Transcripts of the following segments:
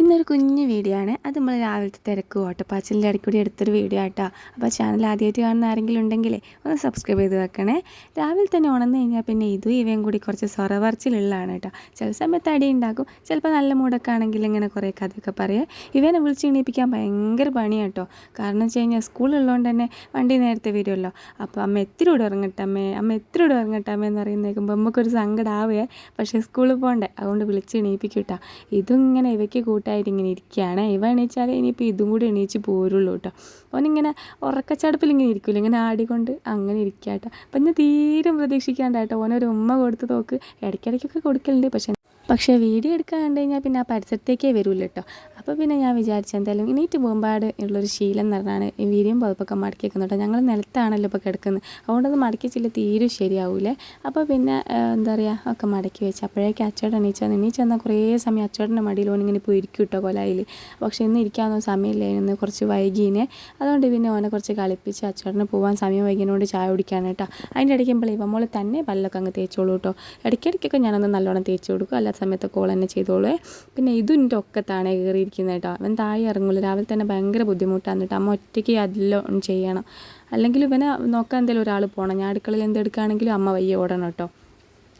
ഇന്നൊരു കുഞ്ഞ് വീഡിയോ ആണ്. അത് നമ്മൾ രാവിലത്തെ തിരക്ക് ഓട്ടപ്പാച്ചിലിന്റെ ഇടയ്ക്കൂടി എടുത്തൊരു വീഡിയോ ആട്ടോ. അപ്പോൾ ചാനൽ ആദ്യമായിട്ട് കാണുന്ന ആരെങ്കിലും ഉണ്ടെങ്കിലേ ഒന്ന് സബ്സ്ക്രൈബ് ചെയ്ത് വെക്കണേ. രാവിലെ തന്നെ ഉണർന്നു കഴിഞ്ഞാൽ പിന്നെ ഇതും ഇവയും കൂടി കുറച്ച് സൊറവർച്ചിലുള്ളതാണ് കേട്ടോ ചില സമയത്ത് അടി ഉണ്ടാക്കും. ചിലപ്പോൾ നല്ല മൂടൊക്കെ ആണെങ്കിൽ ഇങ്ങനെ കുറേ കഥയൊക്കെ പറയാം. ഇവനെ വിളിച്ച് എണീപ്പിക്കാൻ ഭയങ്കര പണിയാണ് കേട്ടോ കാരണം വെച്ച് കഴിഞ്ഞാൽ സ്കൂളുള്ളതുകൊണ്ട് തന്നെ വണ്ടി നേരത്തെ വരുമല്ലോ അപ്പോൾ അമ്മ എത്ര കൂടെ ഇറങ്ങട്ടമ്മേ അമ്മ എത്ര കൂടെ ഇറങ്ങട്ടമ്മേ എന്ന് പറയുന്നേക്കുമ്പോൾ നമുക്കൊരു സങ്കടം ആവുകയെ പക്ഷേ സ്കൂളിൽ പോകണ്ടേ അതുകൊണ്ട് വിളിച്ച് എണീപ്പിക്കും കേട്ടോ ഇതും ഇങ്ങനെ ഇവയ്ക്ക് കൂട്ടായിട്ട് ഇങ്ങനെ ഇരിക്കുകയാണ്. ഇവ എണീച്ചാൽ ഇനിയിപ്പോൾ ഇതും കൂടി എണീച്ച് പോരുള്ളൂ കേട്ടോ. അവനിങ്ങനെ ഉറക്കച്ചടപ്പിൽ ഇങ്ങനെ ഇരിക്കില്ല ഇങ്ങനെ ആടിക്കൊണ്ട് അങ്ങനെ ഇരിക്കുക കേട്ടോ. അപ്പം ഞാൻ തീരെ പ്രതീക്ഷിക്കാണ്ടാട്ടോ. ഓനൊരു ഉമ്മ കൊടുത്ത് നോക്ക്. ഇടയ്ക്കിടയ്ക്കൊക്കെ കൊടുക്കലുണ്ട് പക്ഷേ പക്ഷേ വീഡിയോ എടുക്കാൻ കണ്ടു കഴിഞ്ഞാൽ പിന്നെ ആ പരിസരത്തേക്കേ വരില്ല കേട്ടോ അപ്പോൾ പിന്നെ ഞാൻ വിചാരിച്ചു എന്തായാലും എണീറ്റ് പോകുമ്പാട് ഉള്ളൊരു ശീലം എന്ന് പറഞ്ഞാണ് ഈ വീഡിയോ പതിപ്പൊക്കെ മടക്കി വെക്കുന്നത് കേട്ടോ ഞങ്ങൾ നിലത്താണല്ലോ ഇപ്പോൾ കിടക്കുന്നത്. അതുകൊണ്ട് അത് മടക്കി വെച്ചില്ല തീരെ ശരിയാവൂലേ. അപ്പോൾ പിന്നെ എന്താ പറയുക ഒക്കെ മടക്കി വെച്ച്. അപ്പോഴേക്കും അച്ചോടൻ എണീച്ചാൽ എണീച്ച് വന്നാൽ കുറേ സമയം അച്ചോടന്റെ മടിയിൽ ഇങ്ങനെ പോയി ഇരിക്കും കേട്ടോ കൊലായിൽ പക്ഷേ ഇന്ന് ഇരിക്കാനൊന്നും സമയമില്ല. ഇന്ന് കുറച്ച് വൈകീനെ. അതുകൊണ്ട് പിന്നെ ഓനെ കുറച്ച് കളിപ്പിച്ച് അച്ചോടന് പോകാൻ സമയം വൈകിനോണ്ട് ചായ കുടിക്കാണ് അതിന്റെ ഇടയ്ക്ക് ഇവ മോൾ തന്നെ പല്ലൊക്കെ അങ്ങ് തേച്ചോളൂ കേട്ടോ ഇടയ്ക്കിടയ്ക്കൊക്കെ ഞാനൊന്ന് നല്ലോണം തേച്ച് കൊടുക്കും. അല്ലാത്ത സമയത്ത് കോൾ തന്നെ ചെയ്തോളേ. പിന്നെ ഇതും എന്റെ ഒക്കത്താണ് കയറിയിരിക്കുന്നത് കേട്ടോ അവൻ താഴെ ഇറങ്ങില്ല രാവിലെ തന്നെ ഭയങ്കര ബുദ്ധിമുട്ടാണ് കേട്ടോ അമ്മ ഒറ്റയ്ക്ക് അതിലൊന്നും ചെയ്യണം. അല്ലെങ്കിൽ ഇവനെ നോക്കാൻ എന്തെങ്കിലും ഒരാൾ പോകണം ഞാൻ അടുക്കളയിൽ എന്തെടുക്കുകയാണെങ്കിലും അമ്മ വയ്യ ഓടണം കേട്ടോ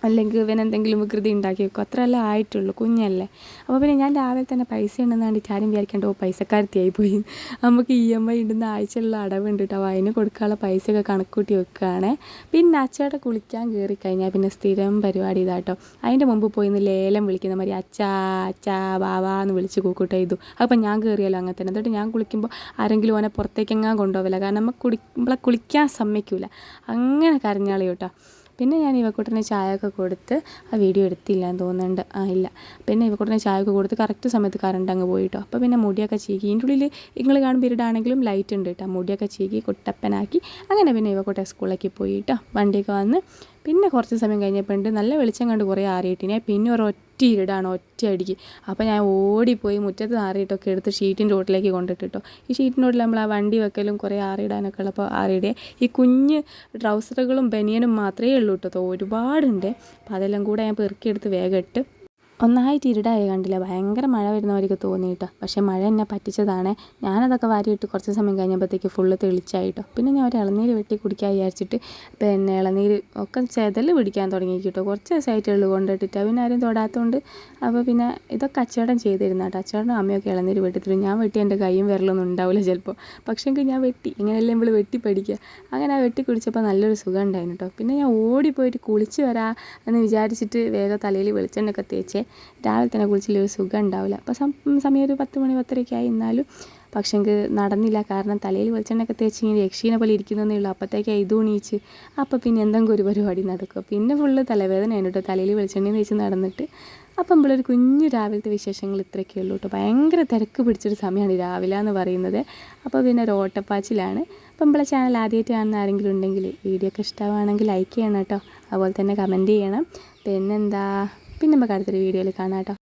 അല്ലെങ്കിൽ ഇവൻ എന്തെങ്കിലും വികൃതി ഉണ്ടാക്കി വെക്കും. അത്രയല്ലേ ആയിട്ടുള്ളൂ കുഞ്ഞല്ലേ. അപ്പോൾ പിന്നെ ഞാൻ രാവിലെ തന്നെ പൈസ ഉണ്ടെന്നാണ് വേണ്ടിയിട്ട് ആരും വിചാരിക്കേണ്ട ഓ പൈസക്കാരത്തിയായി പോയി. നമുക്ക് ഇ എം ഐ ഉണ്ടെന്ന് ആഴ്ചയുള്ള അടവുണ്ട് കേട്ടോ അതിന് കൊടുക്കാനുള്ള പൈസയൊക്കെ കണക്കൂട്ടി വെക്കുകയാണ്. പിന്നെ അച്ചയുടെ കുളിക്കാൻ കയറി കഴിഞ്ഞാൽ പിന്നെ സ്ഥിരം പരിപാടി ഇതാട്ടോ. അതിന്റെ മുമ്പ് പോയി ഇന്ന് ലേലം വിളിക്കുന്ന മാതിരി അച്ചാ അച്ചാ ബാവാ എന്ന് വിളിച്ച് കൂക്കൂട്ടെ ചെയ്തു. അപ്പോൾ ഞാൻ കയറിയല്ലോ അങ്ങനെ തന്നെ. എന്നിട്ട് ഞാൻ കുളിക്കുമ്പോൾ ആരെങ്കിലും ഓനെ പുറത്തേക്കെങ്ങാൻ കൊണ്ടുപോകില്ല കാരണം നമുക്ക് കുടി നമ്മളെ കുളിക്കാൻ സമ്മതിക്കില്ല അങ്ങനെ കരഞ്ഞാളി കേട്ടോ. പിന്നെ ഞാൻ ഇവക്കൂട്ടന് ചായ ഒക്കെ കൊടുത്ത് ആ വീഡിയോ എടുത്തില്ല എന്ന് തോന്നുന്നുണ്ട്. ആ ഇല്ല. പിന്നെ ഇവക്കൂട്ടന് ചായ ഒക്കെ കൊടുത്ത് കറക്റ്റ് സമയത്ത് കറണ്ട് അങ്ങ് പോയിട്ടോ. അപ്പോൾ പിന്നെ മുടിയൊക്കെ ചീകി. ഇതിന്റെ ഉള്ളിൽ നിങ്ങൾ കാണുമ്പോൾ ഇരുടാണെങ്കിലും ലൈറ്റ് ഉണ്ട് കേട്ടോ മുടിയൊക്കെ ചീകി കുട്ടപ്പനാക്കി. അങ്ങനെ പിന്നെ ഇവക്കൂട്ടെ സ്കൂളിലേക്ക് പോയിട്ടോ. വണ്ടിയൊക്കെ വന്ന് പിന്നെ കുറച്ച് സമയം കഴിഞ്ഞപ്പോൾ ഉണ്ട് നല്ല വെളിച്ചം കണ്ട് കുറേ ആറിയിട്ടിനെ പിന്നെ ഒരു ഒറ്റ ഇരുടാണ് ഒറ്റ അടിക്ക്. അപ്പോൾ ഞാൻ ഓടിപ്പോയി മുറ്റത്ത് ആറിയിട്ടൊക്കെ എടുത്ത് ഷീറ്റിന്റെ റോട്ടിലേക്ക് കൊണ്ടിട്ടിട്ടോ. ഈ ഷീറ്റിന്റെ റോട്ടിൽ നമ്മൾ ആ വണ്ടി വെക്കലും കുറേ ആറിയിടാനൊക്കെ ഉള്ളപ്പോൾ ആറിയിടുക ഈ കുഞ്ഞ് ട്രൗസറുകളും ബനിയനും മാത്രമേ ഉള്ളൂ കേട്ടോ. ഒരുപാടുണ്ട്. അപ്പോൾ അതെല്ലാം കൂടെ ഞാൻ പെറുക്കിയെടുത്ത് വേഗം ഇട്ട് ഒന്നായിട്ട് ഇരുടായി കണ്ടില്ല. ഭയങ്കര മഴ വരുന്നവർക്ക് തോന്നി കേട്ടോ. പക്ഷേ മഴ എന്നെ പറ്റിച്ചതാണ്. ഞാനതൊക്കെ വാരിയിട്ട് കുറച്ച് സമയം കഴിഞ്ഞപ്പോഴത്തേക്ക് ഫുള്ള് തെളിച്ചായിട്ടോ പിന്നെ ഞാൻ ഒരു ഇളനീര് വെട്ടി കുടിക്കാൻ വിചാരിച്ചിട്ട് പിന്നെ ഇളനീര് ഒക്കെ ചെതൽ പിടിക്കാൻ തുടങ്ങി കേട്ടോ. കുറച്ച് ദിവസമായിട്ടുള്ളൂ കൊണ്ടിട്ടിട്ട്. പിന്നെ ആരും തൊടാത്തതുകൊണ്ട് അപ്പോൾ പിന്നെ ഇതൊക്കെ അച്ചടം ചെയ്തിരുന്ന കേട്ടോ. അച്ചടനും അമ്മയൊക്കെ ഇളനീര് വെട്ടിത്തരും. ഞാൻ വെട്ടി എന്റെ കൈയും വിരലൊന്നും ഉണ്ടാവില്ല ചിലപ്പോൾ. പക്ഷേ എങ്കിൽ ഞാൻ വെട്ടി. ഇങ്ങനെയല്ലേ നമ്മൾ വെട്ടി പഠിക്കുക. അങ്ങനെ ആ വെട്ടി കുടിച്ചപ്പോൾ നല്ലൊരു സുഖം ഉണ്ടായിരുന്നു കേട്ടോ. പിന്നെ ഞാൻ ഓടിപ്പോയിട്ട് കുളിച്ച് വരാ എന്ന് വിചാരിച്ചിട്ട് വേഗം തലയിൽ വെളിച്ചെണ്ണയൊക്കെ തേച്ചേ രാവിലെ തന്നെ കുളിച്ചില്ല ഒരു സുഖം ഉണ്ടാവില്ല. അപ്പോൾ സമയം ഒരു പത്ത് മണി പത്തരയൊക്കെ ആയി എന്നാലും പക്ഷേ എനിക്ക് നടന്നില്ല. കാരണം തലയിൽ വെളിച്ചെണ്ണയൊക്കെ തേച്ച് ഇങ്ങനെ യക്ഷീനെ പോലെ ഇരിക്കുന്നതേ ഉള്ളൂ. അപ്പോഴത്തേക്ക് ഇത് ഉണീച്ച് അപ്പോൾ പിന്നെ എന്തെങ്കിലും ഒരു പരിപാടി നടക്കും. പിന്നെ ഫുള്ള് തലവേദനയാണ് കേട്ടോ തലയിൽ വെളിച്ചെണ്ണ തേച്ച് നടന്നിട്ട് അപ്പം നമ്മളൊരു കുഞ്ഞു രാവിലത്തെ വിശേഷങ്ങൾ ഇത്രയൊക്കെ ഉള്ളൂ കേട്ടോ ഭയങ്കര തിരക്ക് പിടിച്ചൊരു സമയമാണ് രാവിലെ എന്ന് പറയുന്നത്. അപ്പോൾ പിന്നെ ഒരു ഓട്ടപ്പാച്ചിലാണ്. അപ്പം നമ്മളെ ചാനൽ ആദ്യമായിട്ട് കാണുന്ന ആരെങ്കിലും ഉണ്ടെങ്കിൽ വീഡിയോ ഒക്കെ ഇഷ്ടമാണെങ്കിൽ ലൈക്ക് ചെയ്യണം കേട്ടോ അതുപോലെ തന്നെ കമന്റ് ചെയ്യണം. പിന്നെന്താ? പിന്നെ നമുക്ക് അടുത്തൊരു വീഡിയോയിൽ കാണാം കേട്ടോ.